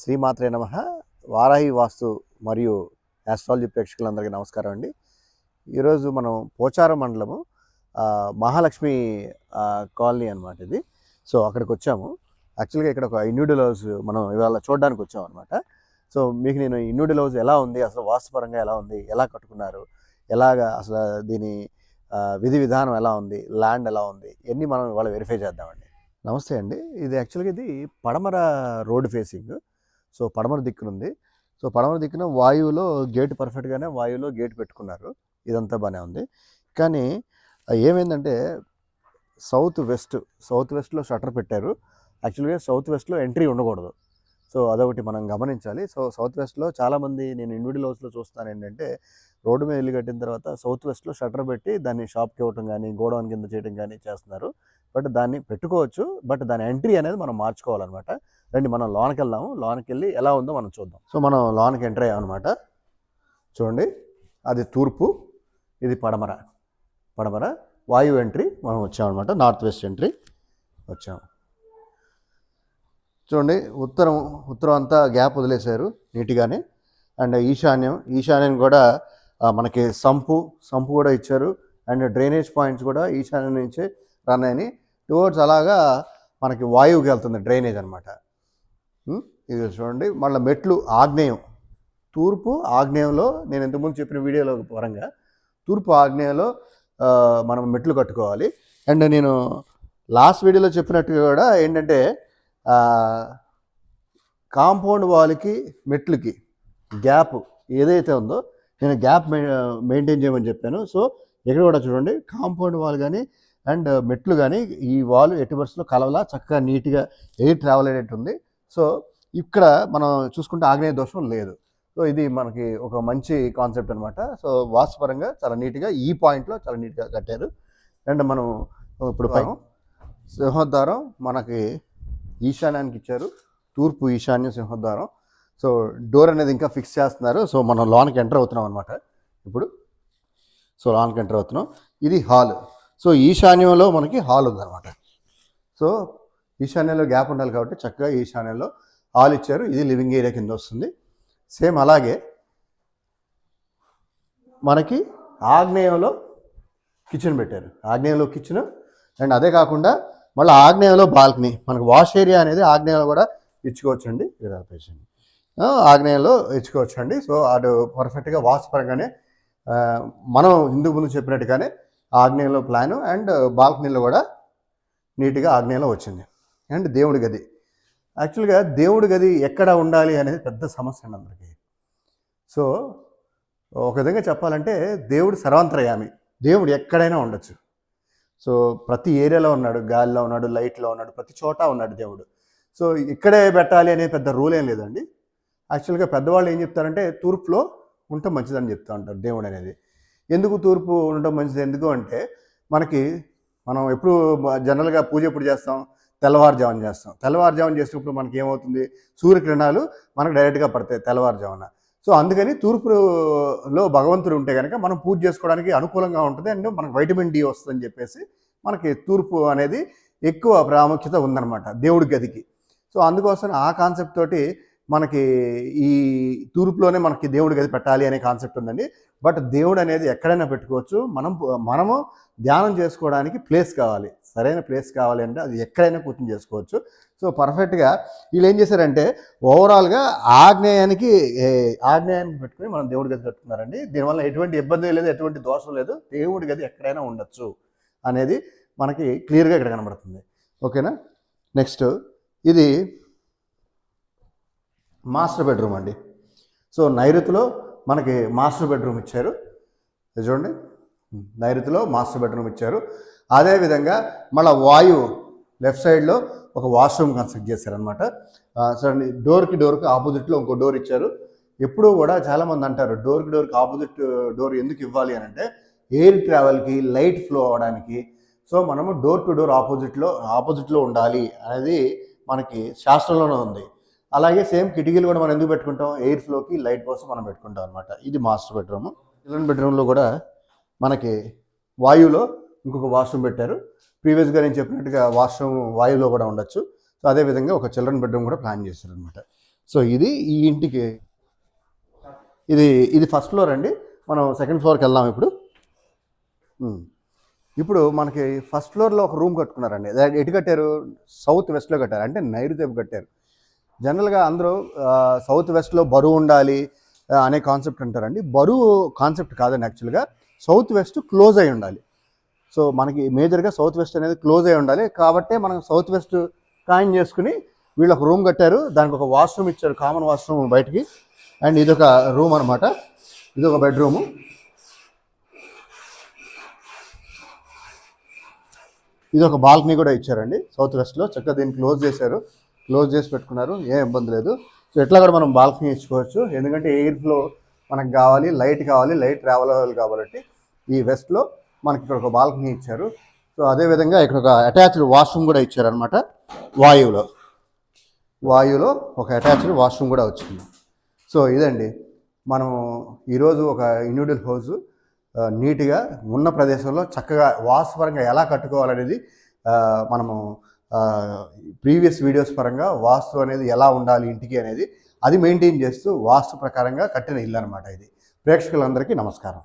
శ్రీమాత్రే నమ. వారాహి వాస్తు మరియు యాస్ట్రాలజీ ప్రేక్షకులందరికీ నమస్కారం అండి. ఈరోజు మనం పోచారం మండలము మహాలక్ష్మి కాలనీ అనమాట ఇది. సో అక్కడికి వచ్చాము. యాక్చువల్గా ఇక్కడ ఒక ఇండివిజువల్ హౌస్ మనం ఇవాళ చూడడానికి వచ్చాం అనమాట సో మీకు నేను ఇండివిజువల్ హౌస్ ఎలా ఉంది అసలు వాస్తుపరంగా ఎలా ఉంది ఎలా కట్టుకున్నారు ఎలాగా అసలు దీని విధి విధానం ఎలా ఉంది ల్యాండ్ ఎలా ఉంది ఇవన్నీ మనం ఇవాళ వెరిఫై చేద్దామండి. నమస్తే అండి. ఇది యాక్చువల్గా ఇది పడమర రోడ్ ఫేసింగ్. సో పడమర దిక్కునుంది. సో పడమర దిక్కున వాయువులో గేట్ పర్ఫెక్ట్గానే వాయువులో గేట్ పెట్టుకున్నారు. ఇదంతా బాగానే ఉంది. కానీ ఏమైందంటే సౌత్ వెస్ట్ సౌత్ వెస్ట్లో షట్టర్ పెట్టారు. యాక్చువల్గా సౌత్ వెస్ట్లో ఎంట్రీ ఉండకూడదు. సో అదొకటి మనం గమనించాలి. సో సౌత్ వెస్ట్లో చాలామంది నేను ఇండివిజువల్ హౌస్లో చూస్తాను ఏంటంటే రోడ్డు మీద ఇల్లు కట్టిన తర్వాత సౌత్ వెస్ట్లో షట్టర్ పెట్టి దాన్ని షాప్కి ఇవ్వటం కానీ గోడౌన్ కింద చేయడం కానీ చేస్తున్నారు. బట్ దాన్ని పెట్టుకోవచ్చు. బట్ దాని ఎంట్రీ అనేది మనం మార్చుకోవాలన్నమాట. రండి మనం లోనకి వెళ్దాము లోనకి వెళ్ళి ఎలా ఉందో మనం చూద్దాం. సో మనం లోనకి ఎంటర్ అయ్యామన్నమాట చూడండి అది తూర్పు ఇది పడమర. పడమర వాయువు ఎంట్రీ మనం వచ్చామన్నమాట నార్త్ వెస్ట్ ఎంట్రీ వచ్చాము చూడండి ఉత్తరం ఉత్తరం అంతా గ్యాప్ వదిలేశారు నీట్గానే. అండ్ ఈశాన్యం ఈశాన్యం కూడా మనకి సంపు సంపు కూడా ఇచ్చారు. అండ్ డ్రైనేజ్ పాయింట్స్ కూడా ఈశాన్యం నుంచే రన్ అయినాయి. టువర్డ్స్ అలాగా మనకి వాయువుకి వెళ్తుంది డ్రైనేజ్ అనమాట ఇది చూడండి. మళ్ళీ మెట్లు ఆగ్నేయం. తూర్పు ఆగ్నేయంలో నేను ఇంతకుముందు చెప్పిన వీడియోలో పరంగా తూర్పు ఆగ్నేయంలో మనం మెట్లు కట్టుకోవాలి. అండ్ నేను లాస్ట్ వీడియోలో చెప్పినట్టుగా కూడా ఏంటంటే కాంపౌండ్ వాల్కి మెట్లకి గ్యాప్ ఏదైతే ఉందో నేను గ్యాప్ మెయింటైన్ చేయమని చెప్పాను. సో ఇక్కడ కూడా చూడండి కాంపౌండ్ వాల్ కానీ అండ్ మెట్లు కానీ ఈ వాల్ ఎటు పరిస్థితుల్లో కలవలా చక్కగా నీట్గా ఎయిర్ ట్రావెల్ అయ్యేట్టు ఉంది సో ఇక్కడ మనం చూసుకుంటే ఆగ్నేయ దోషం లేదు. సో ఇది మనకి ఒక మంచి కాన్సెప్ట్ అనమాట సో వాస్తుపరంగా చాలా నీట్గా ఈ పాయింట్లో చాలా నీట్గా కట్టారు. అండ్ మనం ఇప్పుడు సింహద్వారం మనకి ఈశాన్యానికి ఇచ్చారు. తూర్పు ఈశాన్య సింహద్వారం. సో డోర్ అనేది ఇంకా ఫిక్స్ చేస్తున్నారు. సో మనం లోన్కి ఎంటర్ అవుతున్నాం అనమాట ఇప్పుడు సో లోన్కి ఎంటర్ అవుతున్నాం. ఇది హాల్. సో ఈశాన్యంలో మనకి హాల్ ఉందన్నమాట. సో ఈశాన్యంలో గ్యాప్ ఉండాలి కాబట్టి చక్కగా ఈశాన్యంలో ఆల్ ఇచ్చారు. ఇది లివింగ్ ఏరియా కింద వస్తుంది. సేమ్ అలాగే మనకి ఆగ్నేయంలో కిచెన్ పెట్టారు. ఆగ్నేయంలో కిచెన్ అండ్ అదే కాకుండా మళ్ళీ ఆగ్నేయంలో బాల్కనీ. మనకు వాష్ ఏరియా అనేది ఆగ్నేయంలో కూడా ఇచ్చుకోవచ్చండి. అండి ఆపేసండి. ఆ, ఆగ్నేయంలో ఇచ్చుకోవచ్చండి. సో అటు పర్ఫెక్ట్గా వాస్తు పరంగానే మనం ఇందుకు ముందు చెప్పినట్టుగానే ఆగ్నేయంలో ప్లాను అండ్ బాల్కనీలో కూడా నీట్గా ఆగ్నేయంలో వచ్చింది. అండ్ దేవుడి గది. యాక్చువల్గా దేవుడి గది ఎక్కడ ఉండాలి అనేది పెద్ద సమస్య అండి అందరికీ. సో ఒక విధంగా చెప్పాలంటే దేవుడు సర్వాంతరయామి. దేవుడు ఎక్కడైనా ఉండొచ్చు. సో ప్రతి ఏరియాలో ఉన్నాడు గాలిలో ఉన్నాడు లైట్లో ఉన్నాడు ప్రతి చోట ఉన్నాడు దేవుడు. సో ఇక్కడే పెట్టాలి అనే పెద్ద రూల్ ఏం లేదండి. యాక్చువల్గా పెద్దవాళ్ళు ఏం చెప్తారంటే తూర్పులో ఉండటం మంచిదని చెప్తూ ఉంటారు దేవుడు అనేది. ఎందుకు తూర్పు ఉండటం మంచిది? ఎందుకు అంటే మనకి మనం ఎప్పుడు జనరల్గా పూజ ఎప్పుడు చేస్తాం? తెల్లవారుజామున చేస్తాం. తెల్లవారుజామున చేసినప్పుడు మనకి ఏమవుతుంది సూర్యకిరణాలు మనకు డైరెక్ట్గా పడతాయి తెల్లవారుజామున. సో అందుకని తూర్పులో భగవంతుడు ఉంటే కనుక మనం పూజ చేసుకోవడానికి అనుకూలంగా ఉంటుంది అండ్ మనకు వైటమిన్ డి వస్తుందని చెప్పేసి మనకి తూర్పు అనేది ఎక్కువ ప్రాముఖ్యత ఉందన్నమాట దేవుడి గదికి. సో అందుకోసం ఆ కాన్సెప్ట్ తోటి మనకి ఈ తూర్పులోనే మనకి దేవుడి గది పెట్టాలి అనే కాన్సెప్ట్ ఉందండి. బట్ దేవుడు అనేది ఎక్కడైనా పెట్టుకోవచ్చు. మనం మనము ధ్యానం చేసుకోవడానికి ప్లేస్ కావాలి. సరైన ప్లేస్ కావాలి అంటే అది ఎక్కడైనా కూర్చొని చేసుకోవచ్చు. సో పర్ఫెక్ట్గా వీళ్ళు ఏం చేశారంటే ఓవరాల్గా ఆగ్నేయానికి ఆగ్నేయాన్ని పెట్టుకుని మనం దేవుడి గది కట్టుకున్నారండి. దీనివల్ల ఎటువంటి ఇబ్బంది లేదు ఎటువంటి దోషం లేదు. దేవుడి గది ఎక్కడైనా ఉండొచ్చు అనేది మనకి క్లియర్గా ఇక్కడ కనబడుతుంది. ఓకేనా? నెక్స్ట్ ఇది మాస్టర్ బెడ్రూమ్ అండి. సో నైరుతిలో మనకి మాస్టర్ బెడ్రూమ్ ఇచ్చారు. చూడండి. నైరుతిలో మాస్టర్ బెడ్రూమ్ ఇచ్చారు. అదేవిధంగా మళ్ళీ వాయువు లెఫ్ట్ సైడ్లో ఒక వాష్రూమ్ కన్స్ట్రక్ట్ చేశారనమాట సరే డోర్కి డోర్కి ఆపోజిట్లో ఇంకో డోర్ ఇచ్చారు. ఎప్పుడూ కూడా చాలామంది అంటారు డోర్కి డోర్కి ఆపోజిట్ డోర్ ఎందుకు ఇవ్వాలి? అని అంటే ఎయిర్ ట్రావెల్కి లైట్ ఫ్లో అవ్వడానికి సో మనము డోర్ టు డోర్ ఆపోజిట్లో ఆపోజిట్లో ఉండాలి అనేది మనకి శాస్త్రంలోనే ఉంది. అలాగే సేమ్ కిటికీలు కూడా మనం ఎందుకు పెట్టుకుంటాం? ఎయిర్ ఫ్లోకి లైట్ కోసం మనం పెట్టుకుంటాం అనమాట ఇది మాస్టర్ బెడ్రూమ్. చిల్డ్రన్ బెడ్రూమ్లో కూడా మనకి వాయువులో ఇంకొక వాష్రూమ్ పెట్టారు. ప్రీవియస్గా నేను చెప్పినట్టుగా వాష్రూమ్ వాయువులో కూడా ఉండొచ్చు. సో అదేవిధంగా ఒక చిల్డ్రన్ బెడ్రూమ్ కూడా ప్లాన్ చేశారు అనమాట సో ఇది ఈ ఇంటికి ఇది ఇది ఫస్ట్ ఫ్లోర్ అండి. మనం సెకండ్ ఫ్లోర్కి వెళ్దాం ఇప్పుడు. ఇప్పుడు మనకి ఫస్ట్ ఫ్లోర్లో ఒక రూమ్ కట్టుకున్నారండి. ఎటు కట్టారు? సౌత్ వెస్ట్లో కట్టారు. అంటే నైరుతేపు కట్టారు. జనరల్గా అందరూ సౌత్ వెస్ట్లో బరువు ఉండాలి అనే కాన్సెప్ట్ అంటారండి. బరువు కాన్సెప్ట్ కాదండి యాక్చువల్గా. సౌత్ వెస్ట్ క్లోజ్ అయి ఉండాలి. సో మనకి మేజర్గా సౌత్ వెస్ట్ అనేది క్లోజ్ అయి ఉండాలి. కాబట్టే మనం సౌత్ వెస్ట్ కాయిన్ చేసుకుని వీళ్ళు ఒక రూమ్ కట్టారు. దానికి ఒక వాష్రూమ్ ఇచ్చారు. కామన్ వాష్రూమ్ బయటికి. అండ్ ఇది ఒక రూమ్ అనమాట ఇది ఒక బెడ్రూము. ఇది ఒక బాల్కనీ కూడా ఇచ్చారండి. సౌత్ వెస్ట్లో చక్కగా దీన్ని క్లోజ్ చేశారు. క్లోజ్ చేసి పెట్టుకున్నారు. ఏం ఇబ్బంది లేదు. సో ఎట్లా కూడా మనం బాల్కనీ ఇచ్చుకోవచ్చు. ఎందుకంటే ఎయిర్ ఫ్లో మనకు కావాలి. లైట్ కావాలి. లైట్ ట్రావెల్ అవ్వాలి కాబట్టి ఈ వెస్ట్లో మనకి ఇక్కడ ఒక బాల్కనీ ఇచ్చారు. సో అదేవిధంగా ఇక్కడ ఒక అటాచ్డ్ వాష్రూమ్ కూడా ఇచ్చారనమాట వాయువులో. వాయువులో ఒక అటాచ్డ్ వాష్రూమ్ కూడా వచ్చింది. సో ఇదండి. మనం ఈరోజు ఒక ఇండివిజువల్ హౌస్ నీట్గా ఉన్న ప్రదేశంలో చక్కగా వాస్తుపరంగా ఎలా కట్టుకోవాలనేది మనము ప్రీవియస్ వీడియోస్ పరంగా వాస్తు అనేది ఎలా ఉండాలి ఇంటికి అనేది అది మెయింటైన్ చేస్తూ వాస్తు ప్రకారంగా కట్టిన ఇల్లు అనమాట ఇది. ప్రేక్షకులందరికీ నమస్కారం.